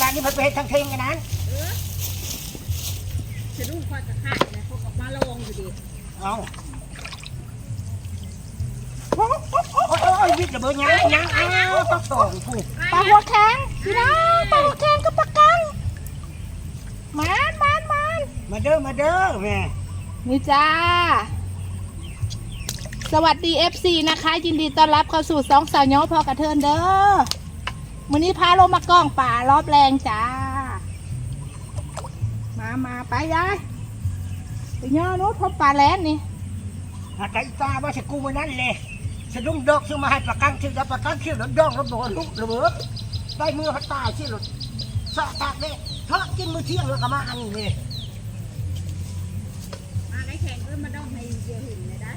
บ้านนี้เพิ่นไปเฮ็ดทางเพลงกันนั้นเออสะดุ้งคอยกระขาดนะพวกออกมาลงอยู่ดิเอาโอ้ยโอ้ยโอ้ยวิทย์ระเบิดยังยังเอาต้องส่งผู้ปลาหัวแข็งพี่น้องปลาหัวแข็งก็ปลากังมานมานมานมาเด้อมาเด้อแม่นี่จ้า สวัสดี FC นะคะ ยินดีต้อนรับเข้าสู่สองสาวย้อพอกระเทินเด้อ มื้อนี้พาลงมากล้องป่ารอบแรงจ้า มามาไปยายไปย่อนู้นพบปลาแลนนี่หากไก่ตาว่าจะกูมันนั่นเลยสะดุ้งดอกซื้อมาให้ประกันชื่อแล้วประกันชื่อแล้วย่องระเบิดลุกระเบิดได้มือพัดตายชื่อหลุดสะตากเลยทอดกินมื้อเที่ยงแล้วก็มาอันนี้เลยมาได้แข่งเพื่อมาต้องให้เดียวหินเลยนะ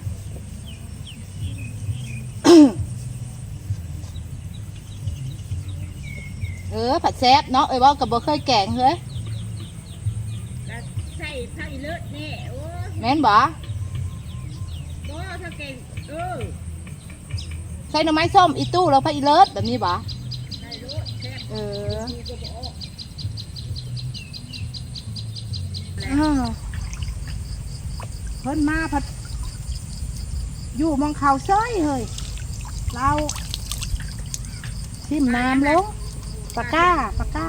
ออผัดแซ่บเนาะเอ้ยว่ากับบ่เคยแกงเฮ้ยแล้วใส่ผ้าอีเลิศแน่โอ้ยแม่นบ่บ่ถ้าเก่งเออใส่หน่อไม้ส้มอีตู้แล้วพระอีเลิศแบบนี้บ่ได้รู้แซ่บเออดูก็บอกอ้าวเพิ่นมาพัดอยู่มองเขาเซ้ยเฮ้ยเราทิมน้ำลง ปากก้าปากก้า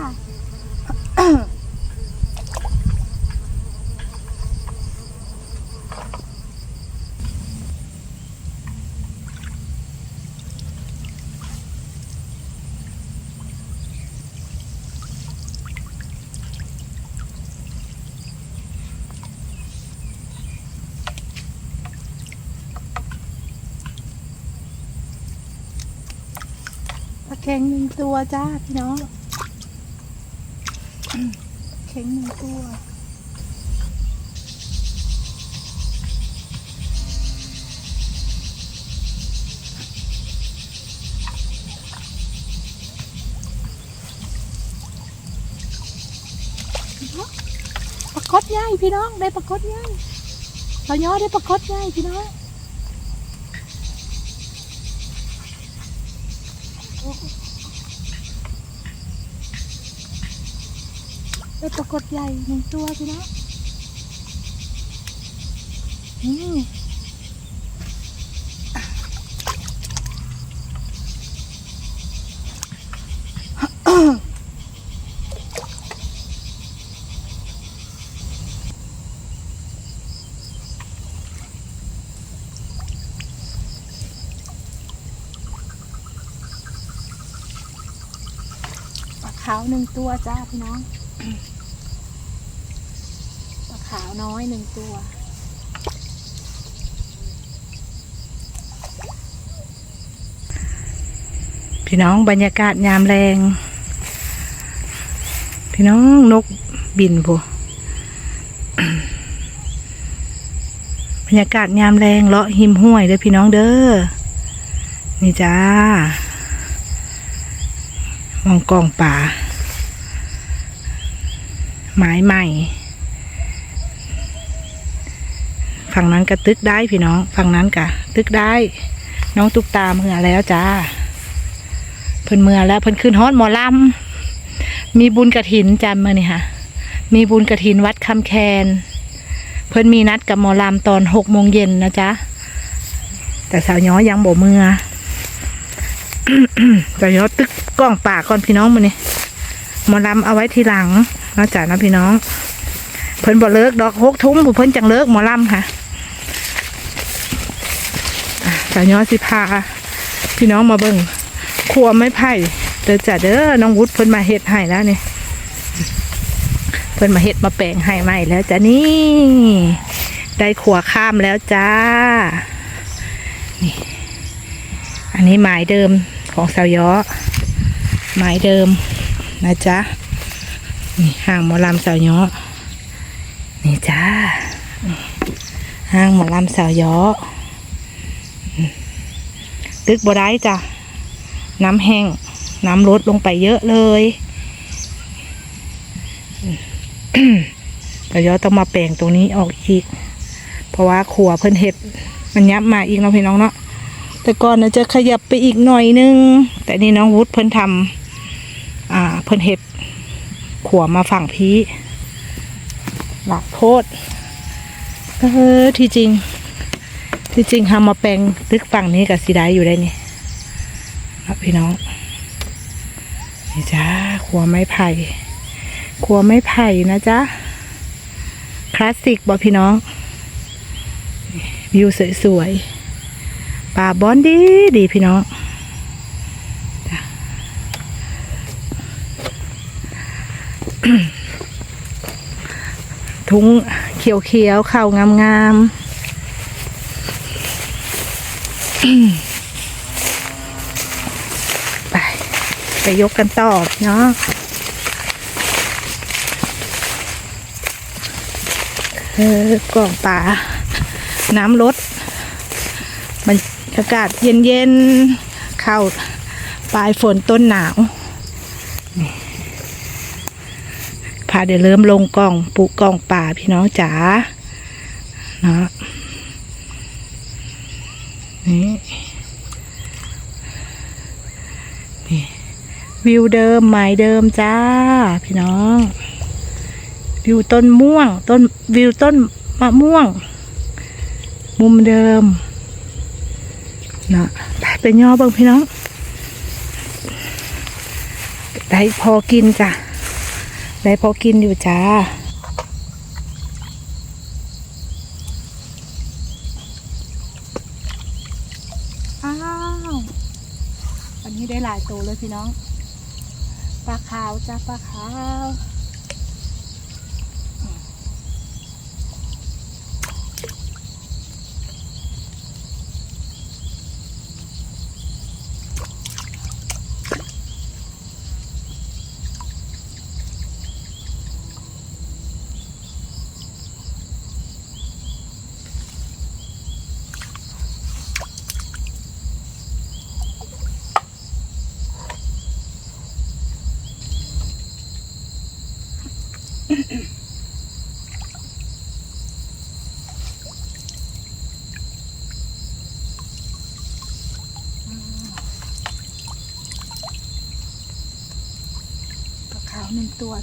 ปลาเค็งหนึ่งตัวจ้าพี่น้องเค็งหนึ่งตัวปลาคดใหญ่พี่น้องได้ปลาคดใหญ่ปลาย้อได้ปลาคดใหญ่พี่น้อง ได้ปรากฏใหญ่หนึ่งตัวสินะนี่ ขาวหนึ่งตัวจ้าพี่น้องปลาขาวน้อยหนึ่งตัว พี่น้องบรรยากาศยามแรง พี่น้องนกบินพูบรรยากาศยามแรงเลาะหิมห้วยเด้อพี่น้องเด้อนี่จ้า มองกองป่า ไม้ใหม่ ฝั่งนั้นก็ตึกได้พี่น้อง ฝั่งนั้นก็ตึกได้ น้องตุกตาเมื่อแล้วจ้า เพิ่นเมื่อแล้วเพิ่นขึ้นฮอดหมอลำมีบุญกระถินจำมานี่ค่ะ มีบุญกระถินวัดคำแคน เพิ่นมีนัดกับหมอลำตอนหกโมงเย็นนะจ๊ะ แต่สาวย้อยังบ่เมื่อ สาย้อตึกกล้องปากก่อนพี่น้องมาเนี่หมอลำเอาไว้ทีหลังนะจ๊ะนะพี่น้อง เพิ่นบ่เลิกดอกหกทุ่มผู้เพิ่นจังเลิกหมอลำค่ะอะสาย้อสิพาพี่น้องมาเบิ่งครัวไม้ไผ่เด้อจ้ะเด้อน้องวุฒิเพิ่นมาเฮ็ดให้แล้วเนี่เพิ่นมาเฮ็ดมาแปลงให้ใหม่แล้วจ้ะนี่ ได้ขัวข้ามแล้วจ้านี่อันนี้หมายเดิม ของสาวย้อหมายเดิมนะจ๊ะนี่ห่างหมอลำสาวย้อนี่จ้าห้างหมอลำสาวย้อตึกบัได้จ้ะน้ำแห้งน้ำลดลงไปเยอะเลยอืมสาวย้อต้องมาแปลงตรงนี้ออกอีก เพราะว่าขัวเพิ่นเห็ด มันยับมาอีกเนาะพี่น้องเนาะ แต่ก่อนนะจะขยับไปอีกหน่อยนึง แต่นี่น้องวุฒิเพิ่นทำอ่าเพิ่นเห็ดขวมาฝั่งพีหลักโพดเออที่จริง ที่จริงทำมาแปลงตึกฝั่งนี้กับสีได้อยู่ได้นี่ครับพี่น้องนี่จ้าขัวไม้ไผ่ขัวไม้ไผ่นะจ๊ะคลาสสิกบอพี่น้องวิวสวยๆ ป่าบอนดีดีพี่น้องจ้ะทุงเขียวเข่างามๆไปไปยกกันต่อเนาะเออกล่องป่าน้ำลด อากาศเย็นๆ เข้าปลายฝนต้นหนาวพาเดี๋ยวเริ่มลงกล่องปลูกกล่องป่าพี่น้องจ๋าเนาะนี่นี่วิวเดิมหมายเดิมจ้า พี่น้อง วิวต้นม่วง ต้นวิวต้นมะม่วง มุมเดิม นะไปไปย่อบิ่งพี่น้อง ได้พอกินจ้ะ ได้พอกินอยู่จ้าอ้าวอันนี้ได้หลายตัวเลยพี่น้องปลาขาวจ้าปลาขาว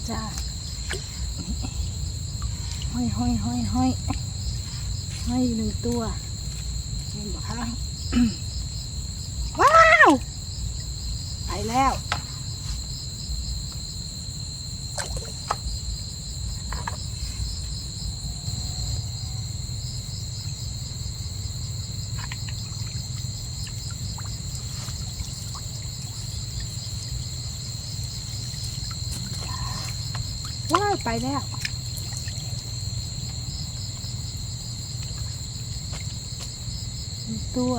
จ้าห้อยห้อยห้อยห้อยห้อยหนึ่งตัวเห็นบ่คะว้าว ไปแล้ว ว้าวไปแล้วตัว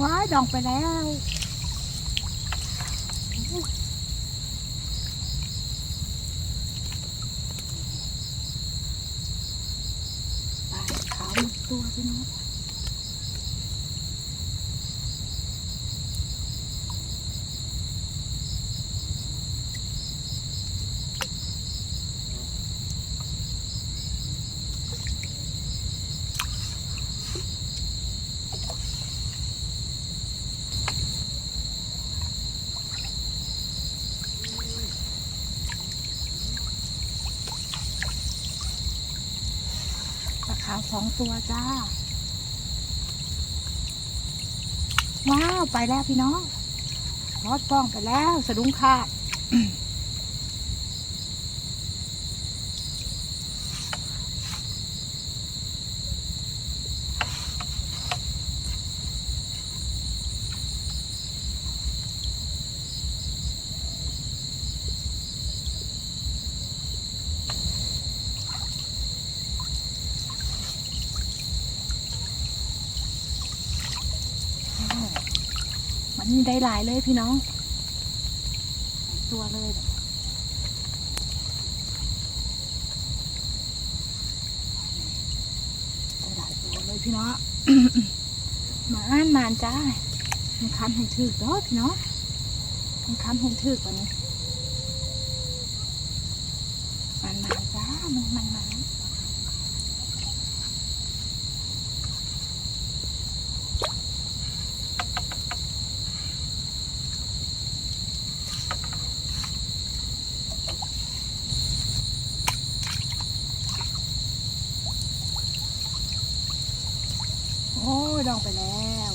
ว้ายดองไปแล้ว ปลาขาวหนึ่งตัวพี่น้องป ลาขาวสองตัวจ้า ว้าว ไปแล้วพี่น้องรอดกล้องไปแล้วสะดุ้งขาด ได้หลายเลยพี่น้อง ตัวเลยได้หลายตัวเลยพี่น้องมาอ่านมานจ้ามันคันให้ถือกเด้อพี่น้องมันคันให้ถือกว่านี้มันมาจ้ามันมันมัน โอ้ยลองไปแล้ว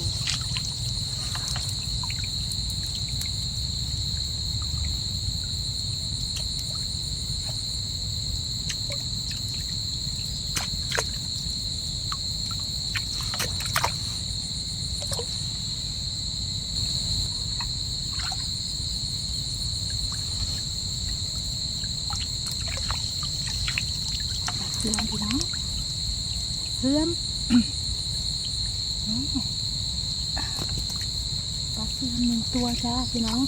เสื่อมพี่น้องเสื่อม ปลาเสื่อมหนึ่ง ตัวจ้าพี่น้อง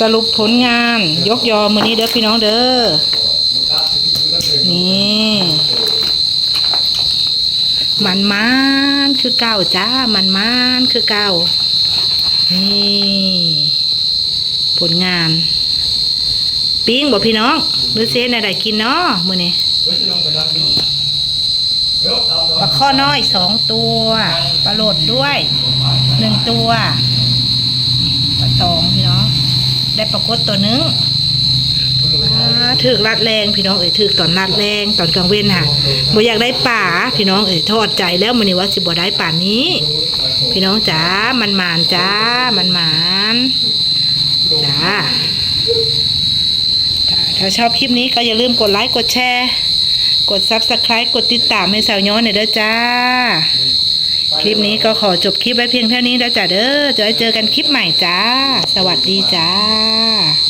สรุปผลงานยกยอมือนี้เด้อพี่น้องเด้อ นี่มันมันคือเก่าจ้า มันมันคือเก่า นี่ผลงานปิ้งบอกพี่น้องมือเซนอะไรกินเนาะมือนี่ปลาข้อน้อยสองตัวปลาโหลดด้วยหนึ่งตัวปลาตองพี่น้องได้ปลากดตัวหนึงอ่า ถือกรัดแรงพี่น้องเอ้ยถือกตอนรัดแรงตอนกลางเว้นค่ะบ่อยากได้ป่าพี่น้องเอ้ยทอดใจแล้วมื้อนี้ว่าสิบ่ได้ป่านี้ พี่น้องจ๋ามันหมานจ้ามันหมานจ้าถ้าชอบคลิปนี้ก็อย่าลืมกดไลค์กดแชร์ กด Subscribe กดติดตามให้สาวย้อนหน่อยเด้อจ้า คลิปนี้ก็ขอจบคลิปไว้เพียงเท่านี้แล้วจ้าเด้อจะเจอกันคลิปใหม่จ้า สวัสดีจ้า